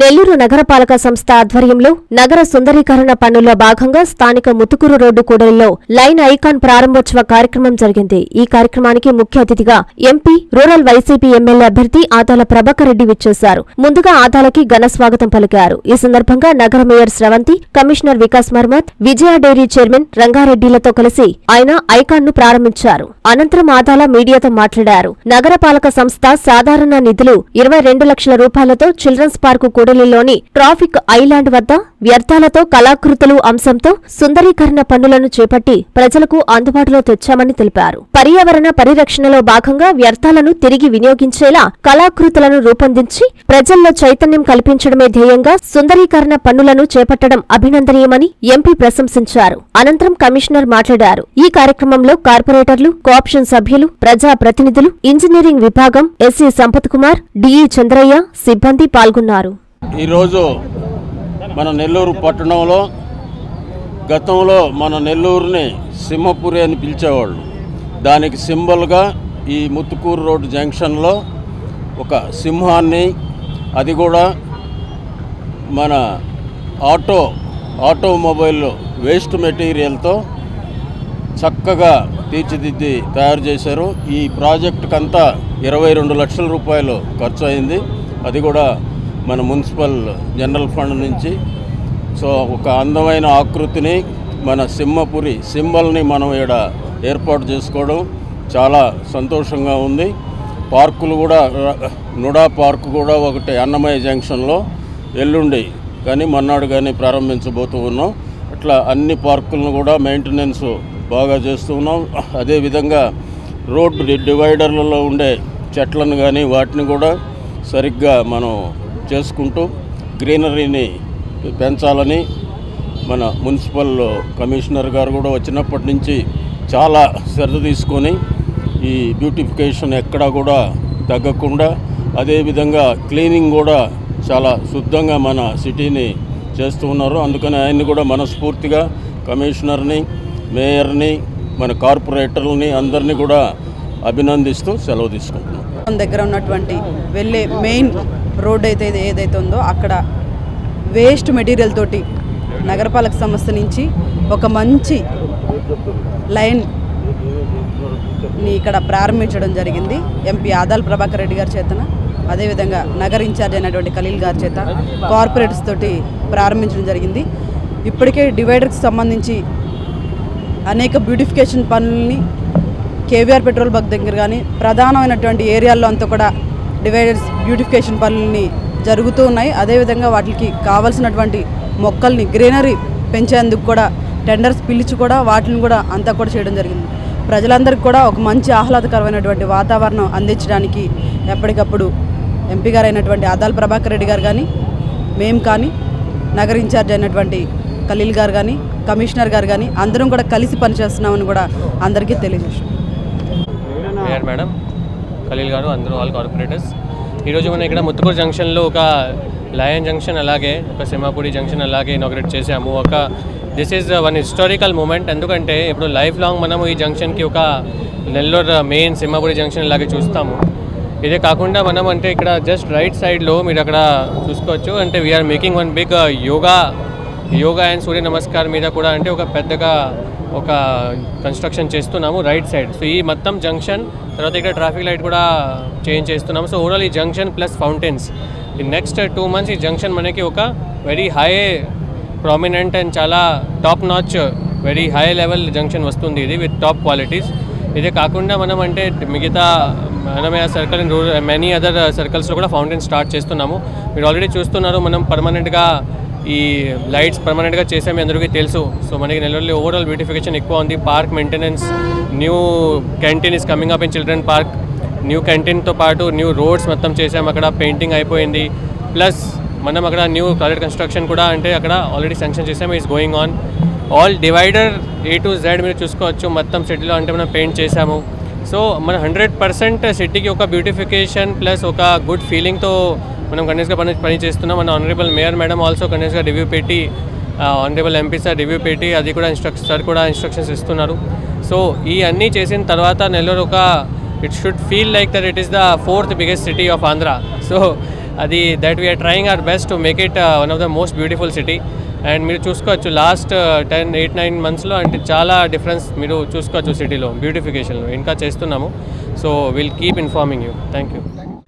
నెల్లూరు నగరపాలక సంస్థ ఆధ్వర్యంలో నగర సుందరీకరణ పనుల్లో భాగంగా స్థానిక ముతుకూరు రోడ్డు కూడలిలో లైన్ ఐకాన్ ప్రారంభోత్సవ కార్యక్రమం జరిగింది. ఈ కార్యక్రమానికి ముఖ్య అతిథిగా ఎంపీ రూరల్ వైసీపీ ఎమ్మెల్యే అభ్యర్థి ఆతాల ప్రభాకర్ రెడ్డి విచ్చేశారు. ముందుగా ఆతాలకి ఘన స్వాగతం పలికారు. ఈ సందర్భంగా నగర mayor Sravanthi commissioner Vikas Marmat Vijaya dairy chairman రంగారెడ్డిలతో కలిసి ఆయన ఐకాన్ను ప్రారంభించారు. అనంతరం ఆతాల మీడియాతో మాట్లాడారు. నగరపాలక సంస్థ సాధారణ నిధులు ఇరవై రెండు లక్షల రూపాయలతో చిల్డ్రన్స్ పార్కు కూడలిలోని ట్రాఫిక్ ఐలాండ్ వద్ద వ్యర్థాలతో కళాకృతులు అంశంతో సుందరీకరణ పనులను చేపట్టి ప్రజలకు అందుబాటులో తెచ్చామని తెలిపారు. పర్యావరణ పరిరక్షణలో భాగంగా వ్యర్థాలను తిరిగి వినియోగించేలా కళాకృతులను రూపొందించి ప్రజల్లో చైతన్యం కల్పించడమే ధ్యేయంగా సుందరీకరణ పనులను చేపట్టడం అభినందనీయమని ఎంపీ ప్రశంసించారు. అనంతరం కమిషనర్ మాట్లాడారు. ఈ కార్యక్రమంలో కార్పొరేటర్లు కోఆప్షన్ సభ్యులు ప్రజా ప్రతినిధులు ఇంజనీరింగ్ విభాగం S E Sampath Kumar D E Chandraiah సిబ్బంది పాల్గొన్నారు. ఈరోజు మన నెల్లూరు పట్టణంలో గతంలో మన నెల్లూరుని సింహపురి అని పిలిచేవాళ్ళు. దానికి సింబల్గా ఈ ముత్తుకూరు రోడ్డు జంక్షన్లో ఒక సింహాన్ని అది కూడా మన ఆటో ఆటోమొబైల్ వేస్ట్ మెటీరియల్తో చక్కగా తీర్చిదిద్ది తయారు చేశారు. ఈ ప్రాజెక్టుకంతా ఇరవై రెండు లక్షల రూపాయలు ఖర్చు అయింది. అది కూడా మన మున్సిపల్ జనరల్ ఫండ్ నుంచి. సో ఒక అందమైన ఆకృతిని మన సింహపురి సింబల్ని మనం ఇక్కడ ఏర్పాటు చేసుకోవడం చాలా సంతోషంగా ఉంది. పార్కులు కూడా నుడా పార్కు కూడా ఒకటి అన్నమయ్య జంక్షన్లో ఎల్లుండి కానీ మన్నాడు కానీ ప్రారంభించబోతూ ఉన్నాం. అట్లా అన్ని పార్కులను కూడా మెయింటెనెన్స్ బాగా చేస్తూ ఉన్నాం. అదేవిధంగా రోడ్డు డివైడర్లలో ఉండే చెట్లను కానీ వాటిని కూడా సరిగ్గా మనం చేసుకుంటూ గ్రీనరీని పెంచాలని మన మున్సిపల్ కమిషనర్ గారు కూడా వచ్చినప్పటి నుంచి చాలా శ్రద్ధ తీసుకొని ఈ బ్యూటిఫికేషన్ ఎక్కడా కూడా తగ్గకుండా అదేవిధంగా క్లీనింగ్ కూడా చాలా శుద్ధంగా మన సిటీని చేస్తూ ఉన్నారు. అందుకని ఆయన్ని కూడా మనస్ఫూర్తిగా కమిషనర్ని మేయర్ని మన కార్పొరేటర్లని అందరినీ కూడా అభినందిస్తూ సెలవు తీసుకుంటున్నాం. దగ్గర ఉన్నటువంటి వెళ్ళే మెయిన్ రోడ్ అయితే ఏదైతే ఉందో అక్కడ వేస్ట్ మెటీరియల్ తోటి నగరపాలక సంస్థ నుంచి ఒక మంచి లైన్ని ఇక్కడ ప్రారంభించడం జరిగింది. ఎంపీ ఆదాల్ ప్రభాకర్ రెడ్డి గారి చేతన. అదేవిధంగా నగర్ ఇన్ఛార్జ్ అయినటువంటి ఖలీల్ గారి చేత కార్పొరేట్స్ తోటి ప్రారంభించడం జరిగింది. ఇప్పటికే డివైడర్కి సంబంధించి అనేక బ్యూటిఫికేషన్ పనుల్ని కేవీఆర్ పెట్రోల్ బంక్ దగ్గర కానీ ప్రధానమైనటువంటి ఏరియాల్లో అంతా కూడా డివైడర్స్ బ్యూటిఫికేషన్ పనులని జరుగుతూ ఉన్నాయి. అదేవిధంగా వాటికి కావాల్సినటువంటి మొక్కల్ని గ్రీనరీ పెంచేందుకు కూడా టెండర్స్ పిలిచి కూడా వాటిని కూడా అంతా కూడా చేయడం జరిగింది. ప్రజలందరికీ కూడా ఒక మంచి ఆహ్లాదకరమైనటువంటి వాతావరణం అందించడానికి ఎప్పటికప్పుడు ఎంపీ గారు అయినటువంటి ప్రభాకర్ రెడ్డి గారు కానీ మేము కానీ నగర ఇన్ఛార్జ్ అయినటువంటి ఖలీల్ గారు కానీ కమిషనర్ గారు కానీ అందరం కూడా కలిసి పనిచేస్తున్నామని కూడా అందరికీ తెలియజేసాం మేయర్ మేడం. ఖలీల్ గారు అందరూ ఆల్ కార్పొరేటర్స్ ఈరోజు మనం ఇక్కడ ముత్తుకూరు జంక్షన్లో ఒక లయన్ జంక్షన్ అలాగే ఒక సింహాపూడి జంక్షన్ అలాగే ఇనాగ్రేట్ చేసాము ఒక this is one historical moment ఎందుకంటే ఇప్పుడు లైఫ్ లాంగ్ మనము ఈ జంక్షన్కి ఒక నెల్లూరు మెయిన్ సింహాపూడి జంక్షన్ ఇలాగే చూస్తాము. ఇదే కాకుండా మనం అంటే ఇక్కడ జస్ట్ రైట్ సైడ్లో మీరు అక్కడ చూసుకోవచ్చు. అంటే we're making one big yoga yoga and Surya Namaskar మీద కూడా అంటే ఒక పెద్దగా ఒక కన్స్ట్రక్షన్ చేస్తున్నాము రైట్ సైడ్ సో ఈ మొత్తం జంక్షన్ తర్వాత ఇక్కడ ట్రాఫిక్ లైట్ కూడా చేంజ్ చేస్తున్నాము. సో ఓవరాల్ ఈ జంక్షన్ ప్లస్ ఫౌంటైన్స్ ఈ నెక్స్ట్ టూ మంత్స్ ఈ జంక్షన్ మనకి ఒక వెరీ హై ప్రామినెంట్ అండ్ చాలా top notch very high level junction వస్తుంది. ఇది విత్ టాప్ క్వాలిటీస్ ఇదే కాకుండా మనం అంటే మిగతా మనమే సర్కిల్ మెనీ అదర్ సర్కిల్స్లో కూడా ఫౌంటైన్ స్టార్ట్ చేస్తున్నాము. మీరు ఆల్రెడీ చూస్తున్నారు మనం పర్మనెంట్గా ఈ లైట్స్ పర్మనెంట్గా చేసాము మీ అందరికీ తెలుసు. సో మనకి నెల్లూరులో ఓవరాల్ బ్యూటిఫికేషన్ ఎక్కువ ఉంది. Park maintenance new canteen is coming up in children park new క్యాంటీన్తో పాటు న్యూ రోడ్స్ మొత్తం చేసాము అక్కడ పెయింటింగ్ అయిపోయింది. ప్లస్ మనం అక్కడ న్యూ టాయిలెట్ కన్స్ట్రక్షన్ కూడా అంటే అక్కడ ఆల్రెడీ శాంక్షన్ చేసాము is going on all divider A to Z మీరు చూసుకోవచ్చు. మొత్తం సిటీలో అంటే మనం పెయింట్ చేసాము సో మన హండ్రెడ్ పర్సెంట్ సిటీకి ఒక బ్యూటిఫికేషన్ ప్లస్ ఒక గుడ్ ఫీలింగ్తో మనం కంటిన్యూస్గా పని పని చేస్తున్నాం. మన ఆనరబుల్ మేయర్ మేడం ఆల్సో కంటిన్యూస్గా రివ్యూ పెట్టి ఆనరబుల్ ఎంపీ సార్ రివ్యూ పెట్టి అది కూడా ఇన్స్ట్రక్షన్ సార్ కూడా ఇన్స్ట్రక్షన్స్ ఇస్తున్నారు. సో ఈ అన్నీ చేసిన తర్వాత నెల్లూరు ఒక it should feel like that it is the fourth biggest city of Andhra so అది that we're trying our best to make it one of the most beautiful city and మీరు చూసుకోవచ్చు last ten eight nine మంత్స్లో అంటే చాలా difference మీరు చూసుకోవచ్చు సిటీలో బ్యూటిఫికేషన్లో ఇంకా చేస్తున్నాము. So will keep informing you thank you